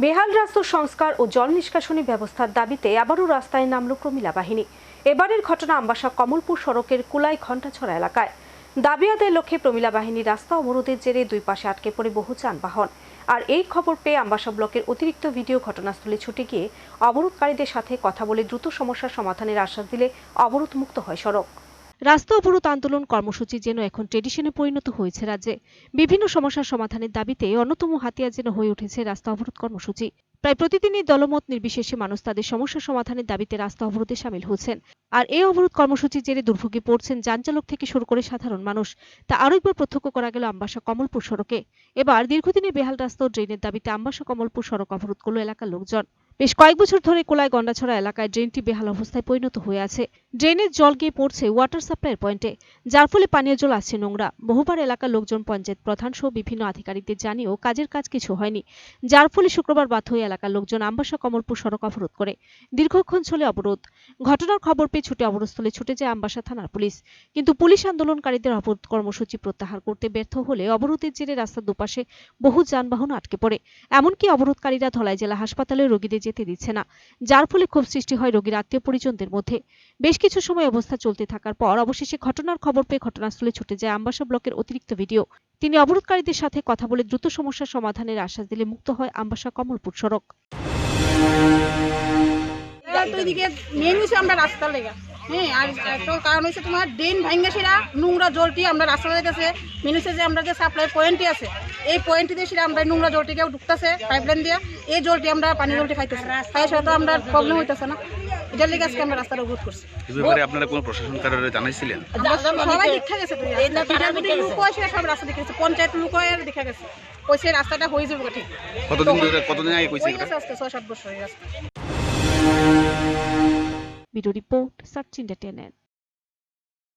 বেহাল রাস্তা সংস্কার ও জল নিষ্কাশনী ব্যবস্থার দাবিতে আবারও রাস্তায় নামল প্রমিলা বাহিনী। এবারের ঘটনা আমবাসা কমলপুর সড়কের কুলাই ঘণ্টাছড়া এলাকায়। দাবি আদায়ের লক্ষ্যে প্রমিলা বাহিনী রাস্তা অবরোধের জেরে দুই পাশে আটকে পড়ে বহু যানবাহন। আর এই খবর পেয়ে আম্বাসা ব্লকের অতিরিক্ত ভিডিও ঘটনাস্থলে ছুটে গিয়ে অবরোধকারীদের সাথে কথা বলে দ্রুত সমস্যার সমাধানের আশ্বাস দিলে অবরোধ মুক্ত হয় সড়ক। রাস্তা অবরোধ আন্দোলন কর্মসূচি যেন এখন ট্রেডিশনে পরিণত হয়েছে রাজ্যে। বিভিন্ন সমস্যার সমাধানের দাবিতে অন্যতম হাতিয়ার যেন হয়ে উঠেছে রাস্তা অবরোধ কর্মসূচি। প্রায় প্রতিদিনই দলমত নির্বিশেষে মানুষ তাদের সমস্যা সমাধানের দাবিতে রাস্তা অবরোধে সামিল হচ্ছেন। আর এই অবরোধ কর্মসূচির জেরে দুর্ভোগে পড়ছেন যানচালক থেকে শুরু করে সাধারণ মানুষ। তা আরও একবার প্রত্যক্ষ করা গেল আমবাসা কমলপুর সড়কে। এবার দীর্ঘদিনের বেহাল রাস্তা ও ড্রেনের দাবিতে আমবাসা কমলপুর সড়ক অবরোধ করল এলাকার লোকজন। বেশ কয়েক বছর ধরে কোলায় গন্ডাছড়া এলাকায় ড্রেনটি বেহাল অবস্থায় পরিণত হয়ে আছে। ড্রেনের জল গিয়ে পড়ছে ওয়াটার সাপ্লাইয়ের পয়েন্টে, যার ফলে পানীয় জল আসছে নোংরা। বহুবার এলাকার লোকজন, পঞ্চায়েত প্রধান সহ বিভিন্ন আধিকারিকদের জানিয়েও কাজের কাজ কিছু হয়নি, যার ফলে শুক্রবার বাধ্য হয়ে এলাকার লোকজন আমবাসা কমলপুর সড়ক অবরোধ করে। দীর্ঘক্ষণ চলে অবরোধ। ঘটনার খবর পেয়ে ছুটে অবরোধস্থলে ছুটে যায় আম্বাসা থানার পুলিশ। কিন্তু পুলিশ আন্দোলনকারীদের অবরোধ কর্মসূচি প্রত্যাহার করতে ব্যর্থ হলে অবরোধের জেরে রাস্তার দুপাশে বহু যানবাহন আটকে পড়ে। এমনকি অবরোধকারীরা ধলাই জেলা হাসপাতালে রোগীদের যেতে দিচ্ছে না, যার ফলে ক্ষোভ সৃষ্টি হয় রোগীর আত্মীয় পরিজনদের মধ্যে। বেশ কিছু সময় অবস্থা চলতে থাকার পর অবশেষে ঘটনার খবর পেয়ে ঘটনাস্থলে ছুটে যায় আম্বাসা ব্লকের অতিরিক্ত ভিডিও। তিনি অবরোধকারীদের সাথে কথা বলে দ্রুত সমস্যার সমাধানের আশ্বাস দিলে মুক্ত হয় আম্বাসা কমলপুর সড়ক। হ্যাঁ আর একটা কারণ হচ্ছে তোমার ড্রেন ভাঙ্গা সেরা নোংরা জলটি আমরা রাস্তা লেগেছে মেন যে আমরা যে সাপ্লাই পয়েন্টে আছে এই পয়েন্টে দিয়ে সেটা আমরা নোংরা জলটিকে ঢুকতেছে পাইপলাইন দিয়ে। এই জলটি আমরা পানি জলটি খাইতেছি। খাই সেটা তো আমরা প্রবলেম হইতেছে না। এটার লেগে আজকে আমরা রাস্তাটা অবরোধ করছি। আপনারা কোনো প্রশাসন কারণে জানাইছিলেন? সবাই দেখা গেছে তো। এটা যদি লোক সব রাস্তা দেখে গেছে। পঞ্চায়েত লোক হয় দেখা গেছে। কইছে রাস্তাটা হয়ে যাবে ঠিক। কতদিন ধরে কতদিন আগে কইছে এটা গেছে আজকে ছয় সাত বছর হয়ে গেছে। Video Report the tenant